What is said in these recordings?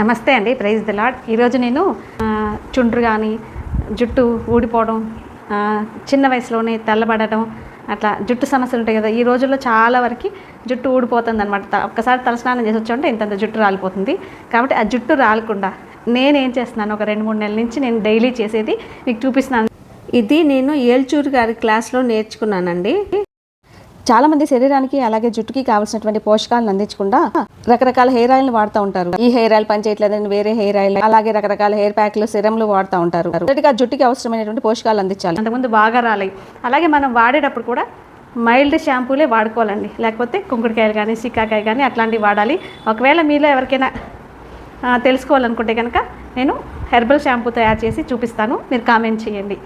నమస్తే అండి. Praise the lord ఈరోజు నేను చుండ్రు కానీ జుట్టు ఊడిపోవడం చిన్న వయసులోనే తెల్లబడటం అట్లా జుట్టు సమస్యలు ఉంటాయి కదా ఈ రోజుల్లో చాలా వరకు జుట్టు ఊడిపోతుంది అనమాట ఒక్కసారి తలస్నానం చేసి వచ్చామంటే ఇంతంత జుట్టు రాలిపోతుంది. కాబట్టి ఆ జుట్టు రాలకుండా నేనేం చేస్తున్నాను? ఒక రెండు మూడు నెలల నుంచి నేను డైలీ చేసేది మీకు చూపిస్తున్నాను. ఇది నేను ఏల్చూరు గారి క్లాస్లో నేర్చుకున్నానండి. చాలా మంది శరీరానికి అలాగే జుట్టుకి కావాల్సినటువంటి పోషకాలను అందించకుండా రకరకాల హెయిర్ ఆయిల్ వాడుతూ ఉంటారు. ఈ హెయిర్ ఆయిల్ పనిచేయట్లేదని వేరే హెయిర్ ఆయిల్ అలాగే రకరకాల హెయిర్ ప్యాక్లు సిరంలు వాడుతూ ఉంటారు. మొదటిగా జుట్టుకి అవసరమైనటువంటి పోషకాలు అందించాలి. అంతకుముందు బాగా రాలేదు అలాగే మనం వాడేటప్పుడు కూడా మైల్డ్ షాంపూలే వాడుకోవాలండి. లేకపోతే కుంకుడుకాయలు కానీ సిక్కాకాయ కానీ అట్లాంటివి వాడాలి. ఒకవేళ మీలో ఎవరికైనా తెలుసుకోవాలనుకుంటే కనుక నేను హెర్బల్ షాంపూ తయారు చేసి చూపిస్తాను. మీరు కామెంట్ చేయండి.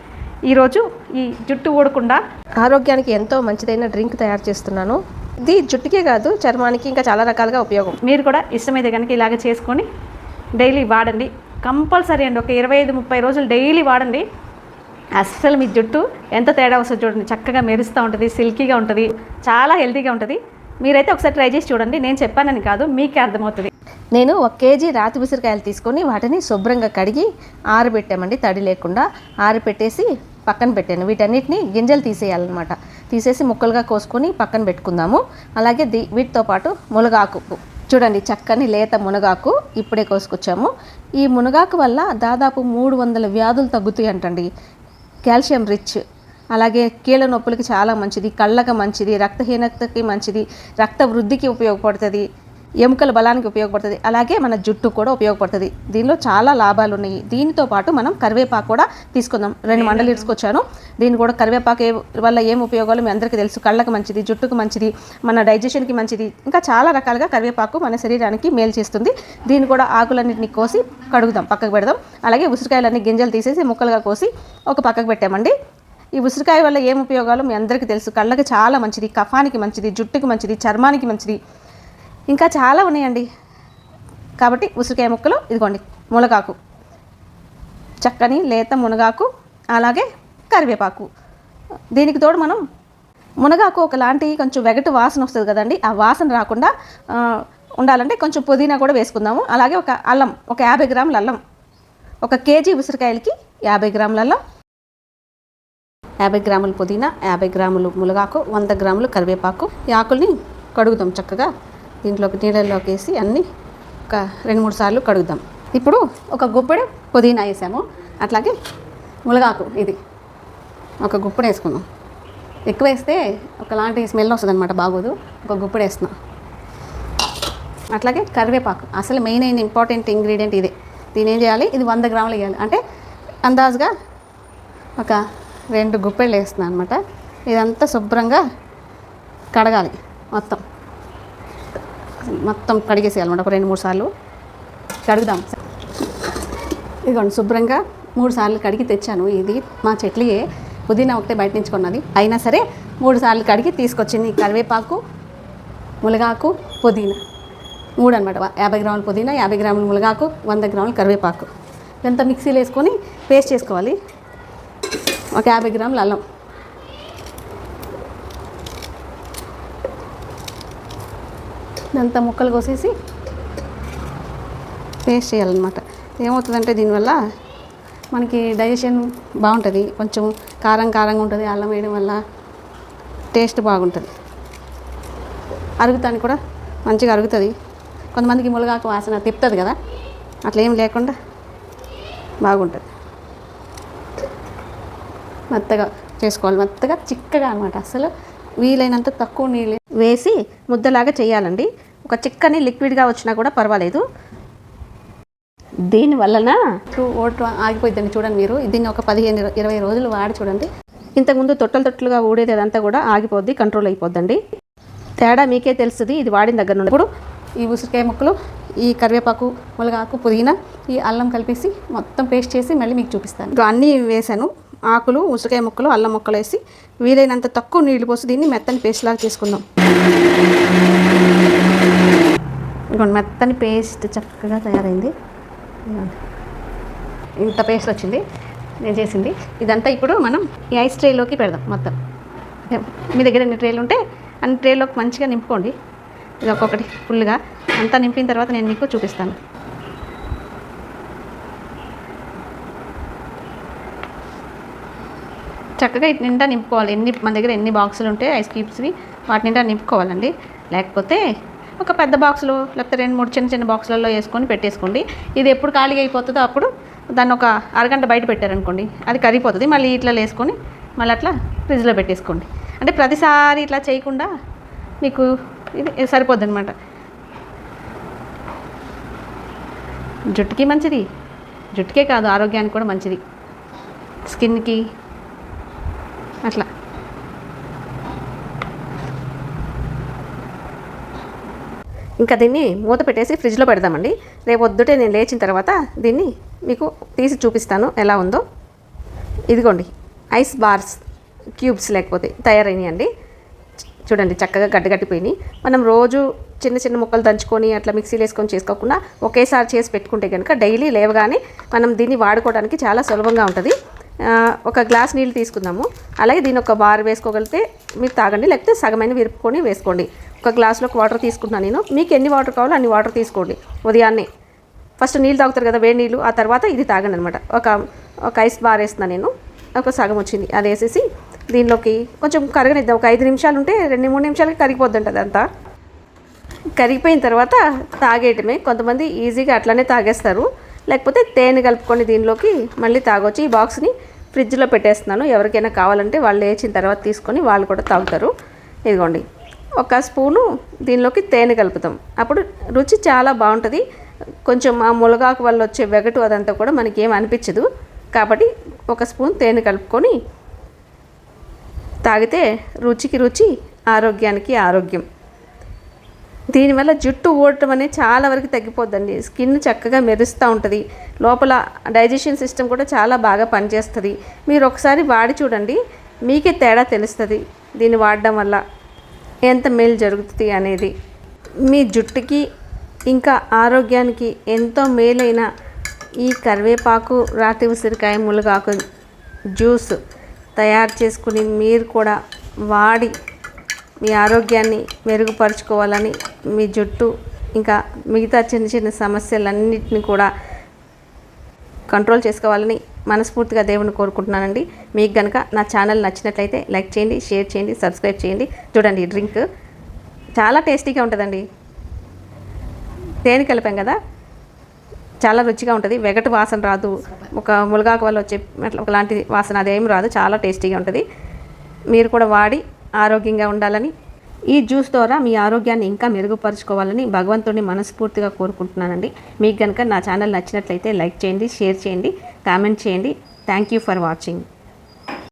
ఈరోజు ఈ జుట్టు ఊడకుండా ఆరోగ్యానికి ఎంతో మంచిదైన డ్రింక్ తయారు చేస్తున్నాను. ఇది జుట్టుకే కాదు చర్మానికి ఇంకా చాలా రకాలుగా ఉపయోగం. మీరు కూడా ఇష్టమైతే కనుక ఇలాగ చేసుకొని డైలీ వాడండి. కంపల్సరీ అండి ఒక ఇరవై ఐదు ముప్పై రోజులు డైలీ వాడండి. అస్సలు మీ జుట్టు ఎంత తేడా వస్తుంది చూడండి. చక్కగా మెరుస్తూ ఉంటుంది సిల్కీగా ఉంటుంది చాలా హెల్తీగా ఉంటుంది. మీరైతే ఒకసారి ట్రై చేసి చూడండి. నేను చెప్పానని కాదు మీకే అర్థమవుతుంది. నేను ఒక కేజీ రాతి ఉసిరికాయలు తీసుకొని వాటిని శుభ్రంగా కడిగి ఆరబెట్టామండి తడి లేకుండా. ఆరబెట్టేసి పక్కన పెట్టాను. వీటన్నిటిని గింజలు తీసేయాలన్నమాట. తీసేసి ముక్కలుగా కోసుకొని పక్కన పెట్టుకుందాము. అలాగే దీ వీటితో పాటు మునగాకు. చూడండి చక్కని లేత మునగాకు ఇప్పుడే కోసుకొచ్చాము. ఈ మునగాకు వల్ల దాదాపు మూడు వందల వ్యాధులు తగ్గుతాయి అంటండి. Calcium rich. అలాగే కీళ్ళ నొప్పులకి చాలా మంచిది కళ్ళకి మంచిది రక్తహీనతకి మంచిది రక్త వృద్ధికి ఉపయోగపడుతుంది. ఎముకల బలానికి ఉపయోగపడుతుంది. అలాగే మన జుట్టు కూడా ఉపయోగపడుతుంది. దీనిలో చాలా లాభాలు ఉన్నాయి దీనితో పాటు మనం కరివేపాకు కూడా తీసుకుందాం. రెండు మండలు తీసుకొచ్చాను. దీన్ని కూడా కరివేపాకు ఏ వల్ల ఏం ఉపయోగాలు మీ అందరికీ తెలుసు. కళ్ళకి మంచిది జుట్టుకు మంచిది మన డైజెషన్కి మంచిది. ఇంకా చాలా రకాలుగా కరివేపాకు మన శరీరానికి మేలు చేస్తుంది. దీన్ని కూడా ఆకులన్నింటినీ కోసి కడుగుదాం. పక్కకు పెడదాం. అలాగే ఉసిరికాయలన్నీ గింజలు తీసేసి ముక్కలుగా కోసి ఒక పక్కకు పెట్టామండి. ఈ ఉసిరికాయ వల్ల ఏం ఉపయోగాలు మీ అందరికీ తెలుసు. కళ్ళకి చాలా మంచిది కఫానికి మంచిది జుట్టుకి మంచిది చర్మానికి మంచిది. ఇంకా చాలా ఉన్నాయండి. కాబట్టి ఉసిరికాయ ముక్కలు ఇదిగోండి మునగాకు. చక్కని లేత మునగాకు అలాగే కరివేపాకు. దీనికి తోడు మనం మునగాకు ఒకలాంటి కొంచెం వెగటు వాసన వస్తుంది కదండి. ఆ వాసన రాకుండా ఉండాలంటే కొంచెం పుదీనా కూడా వేసుకుందాము. అలాగే ఒక అల్లం ఒక యాభై గ్రాముల అల్లం. ఒక కేజీ ఉసిరికాయలకి యాభై గ్రాముల అల్లం యాభై గ్రాములు పుదీనా యాభై గ్రాములు మునగాకు వంద గ్రాములు కరివేపాకు. ఈ ఆకుల్ని కడుగుదాం చక్కగా. దీంట్లోకి నీళ్ళల్లోకి వేసి అన్నీ ఒక రెండు మూడు సార్లు కడుగుదాం. ఇప్పుడు ఒక గుప్పెడు పుదీనా వేసాము. అట్లాగే ములగాకు ఇది. ఒక గుప్పెడు వేసుకుందాం. ఎక్కువ వేస్తే ఒకలాంటి స్మెల్ వస్తుంది అనమాట బాగోదు. ఒక గుప్పెడు వేస్తున్నాం. అట్లాగే కరివేపాకు. అసలు మెయిన్ అయిన ఇంపార్టెంట్ ఇంగ్రీడియంట్ ఇదే. దీని ఏం చేయాలి? ఇది వంద గ్రాములు వేయాలి. అంటే అందాజుగా ఒక రెండు గుప్పెళ్ళు వేస్తున్నాను అనమాట ఇదంతా శుభ్రంగా కడగాలి మొత్తం. మొత్తం కడిగేసేయాలన్నమాట ఒక రెండు మూడు సార్లు కడుగుదాం. ఇదిగోండి శుభ్రంగా మూడు సార్లు కడిగి తెచ్చాను. ఇది మా చెట్లియే. పుదీనా ఒకటే బయట నుంచి కొన్నది. అయినా సరే మూడు సార్లు కడిగి తీసుకొచ్చింది కరివేపాకు ములగాకు పుదీనా. మూడు అనమాట యాభై గ్రాముల పుదీనా యాభై గ్రాముల ములగాకు వంద గ్రాముల కరివేపాకు. ఇదంతా మిక్సీలో వేసుకొని పేస్ట్ చేసుకోవాలి. ఒక యాభై గ్రాముల అల్లం. ఇదంతా ముక్కలు కోసేసి పేస్ట్ చేయాలన్నమాట. ఏమవుతుందంటే దీనివల్ల మనకి డైజెషన్ బాగుంటుంది. కొంచెం కారం కారంగా ఉంటుంది. అల్లం వేయడం వల్ల టేస్ట్ బాగుంటుంది. అరుగుతానికి కూడా మంచిగా అరుగుతుంది. కొంతమందికి మునగాకు వాసన తిప్పుతుంది కదా. అట్లా ఏం లేకుండా బాగుంటుంది. మెత్తగా చేసుకోవాలి. మెత్తగా చిక్కగా అనమాట అసలు వీలైనంత తక్కువ నీళ్ళు వేసి ముద్దలాగా చేయాలండి. ఒక చిక్కని లిక్విడ్గా వచ్చినా కూడా పర్వాలేదు. దీని వలన ఓటు ఆగిపోయిందండి చూడండి మీరు. దీన్ని ఒక పదిహేను ఇరవై- రోజులు వాడి చూడండి. ఇంతకుముందు తొట్టలు తొట్టలుగా ఊడేది అదంతా కూడా ఆగిపోద్ది కంట్రోల్ అయిపోద్దండి. తేడా మీకే తెలుస్తుంది ఇది వాడిన దగ్గర నుండి. ఇప్పుడు ఈ ఉసిరికాయ ముక్కలు ఈ కరివేపాకు మునగాకు పుదీనా ఈ అల్లం కలిపేసి మొత్తం పేస్ట్ చేసి మళ్ళీ మీకు చూపిస్తాను. అన్నీ వేసాను ఆకులు ఉసిరికాయ ముక్కలు అల్లం ముక్కలు వేసి వీలైనంత తక్కువ నీళ్ళు పోసి దీన్ని మెత్తని పేస్ట్ లాగా చేసుకుందాం. ఇదిగోండి మెత్తని పేస్ట్ చక్కగా తయారైంది. ఇంత పేస్ట్ వచ్చింది. నేను చేసింది. ఇదంతా ఇప్పుడు మనం ఈ ఐస్ ట్రేలోకి పెడదాం మొత్తం. మీ దగ్గర ఎన్ని ట్రేలు ఉంటే అన్ని ట్రేలోకి మంచిగా నింపుకోండి. ఇది ఒక్కొక్కటి ఫుల్గా అంతా నింపిన తర్వాత నేను మీకు చూపిస్తాను. చక్కగా ఇటు నిండా నింపుకోవాలి. ఎన్ని మన దగ్గర ఎన్ని బాక్సులు ఉంటే ఐస్ క్యూబ్స్వి వాటి నిండా నింపుకోవాలండి. లేకపోతే ఒక పెద్ద బాక్సులు లేకపోతే రెండు మూడు చిన్న చిన్న బాక్సులలో వేసుకొని పెట్టేసుకోండి. ఇది ఎప్పుడు ఖాళీగా అయిపోతుందో అప్పుడు దాన్ని ఒక అరగంట బయట పెట్టారనుకోండి అది కరిగిపోతుంది. మళ్ళీ ఇట్లా వేసుకొని మళ్ళీ అట్లా ఫ్రిడ్జ్లో పెట్టేసుకోండి. అంటే ప్రతిసారి ఇట్లా చేయకుండా మీకు ఇది సరిపోద్ది అనమాట జుట్టుకి మంచిది. జుట్టుకే కాదు ఆరోగ్యానికి కూడా మంచిది. స్కిన్కి అట్లా. ఇంకా దీన్ని మూత పెట్టేసి ఫ్రిడ్జ్లో పెడదామండి. రేపు వద్దుటే నేను లేచిన తర్వాత దీన్ని మీకు తీసి చూపిస్తాను ఎలా ఉందో. ఇదిగోండి ఐస్ బార్స్ క్యూబ్స్ లేకపోతే తయారైనాయండి చూడండి చక్కగా గడ్డగట్టిపోయినాయి మనం రోజు చిన్న చిన్న ముక్కలు దంచుకొని అట్లా మిక్సీలు వేసుకొని చేసుకోకుండా ఒకేసారి చేసి పెట్టుకుంటే కనుక డైలీ లేవగానే మనం దీన్ని వాడుకోవడానికి చాలా సులభంగా ఉంటుంది. ఒక గ్లాస్ నీళ్ళు తీసుకుందాము. అలాగే దీని ఒక బార్ వేసుకోగలిగితే మీరు తాగండి లేకపోతే సగమైన విరుపుకొని వేసుకోండి. ఒక గ్లాస్లో వాటర్ తీసుకుంటున్నాను నేను. మీకు ఎన్ని వాటర్ కావాలో అన్ని వాటర్ తీసుకోండి ఉదయాన్నే. ఫస్ట్ నీళ్ళు తాగుతారు కదా వేడి నీళ్ళు. ఆ తర్వాత ఇది తాగండి అనమాట ఒక ఒక ఐస్ బార్ వేస్తున్నాను నేను. ఒక సగం వచ్చింది. అది వేసేసి దీనిలోకి కొంచెం కరగనిద్దాం. ఒక ఐదు నిమిషాలు ఉంటే రెండు మూడు నిమిషాలకి కరిగిపోద్ది అదంతా. కరిగిపోయిన తర్వాత తాగేయటమే. కొంతమంది ఈజీగా అట్లనే తాగేస్తారు. లేకపోతే తేనె కలుపుకొని దీనిలోకి మళ్ళీ తాగొచ్చు. ఈ బాక్స్ని ఫ్రిడ్జ్లో పెట్టేస్తున్నాను. ఎవరికైనా కావాలంటే వాళ్ళు లేచిన తర్వాత తీసుకొని వాళ్ళు కూడా తాగుతారు. ఇదిగోండి. ఒక స్పూను దీనిలోకి తేనె కలుపుతాం. అప్పుడు రుచి చాలా బాగుంటుంది. కొంచెం ఆ ములగాకు వల్ల వచ్చే వెగటు అదంతా కూడా మనకి ఏం అనిపించదు. కాబట్టి ఒక స్పూన్ తేనె కలుపుకొని తాగితే రుచికి రుచి ఆరోగ్యానికి ఆరోగ్యం. దీనివల్ల జుట్టు ఊడటం అనేది చాలా వరకు తగ్గిపోద్దండి. స్కిన్ చక్కగా మెరుస్తూ ఉంటుంది. లోపల డైజెషన్ సిస్టమ్ కూడా చాలా బాగా పనిచేస్తుంది. మీరు ఒకసారి వాడి చూడండి. మీకే తేడా తెలుస్తుంది దీన్ని వాడడం వల్ల. ఎంత మేలు జరుగుతుంది అనేది. మీ జుట్టుకి ఇంకా ఆరోగ్యానికి ఎంతో మేలైన ఈ కరివేపాకు రాతి ఉసిరికాయ ములగాకు జ్యూస్ తయారు చేసుకుని మీరు కూడా వాడి మీ ఆరోగ్యాన్ని మెరుగుపరుచుకోవాలని మీ జుట్టు ఇంకా మిగతా చిన్న చిన్న సమస్యలన్నింటినీ కూడా కంట్రోల్ చేసుకోవాలని మనస్ఫూర్తిగా దేవుని కోరుకుంటున్నానండి. మీకు కనుక నా ఛానల్ నచ్చినట్లయితే లైక్ చేయండి షేర్ చేయండి సబ్స్క్రైబ్ చేయండి. చూడండి డ్రింక్ చాలా టేస్టీగా ఉంటుందండి. తేనె కలిపాం కదా? చాలా రుచిగా ఉంటుంది. వెగటు వాసన రాదు. ఒక ములగాకు వల్ల వచ్చే అట్లా ఒకలాంటి వాసన అదేం రాదు. చాలా టేస్టీగా ఉంటుంది. మీరు కూడా వాడి ఆరోగ్యంగా ఉండాలని ఈ జ్యూస్ ద్వారా మీ ఆరోగ్యాన్ని ఇంకా మెరుగుపరుచుకోవాలని భగవంతుడిని మనస్ఫూర్తిగా కోరుకుంటున్నానండి. మీకు కనుక నా ఛానల్ నచ్చినట్లయితే లైక్ చేయండి షేర్ చేయండి కామెంట్ చేయండి. Thank you for watching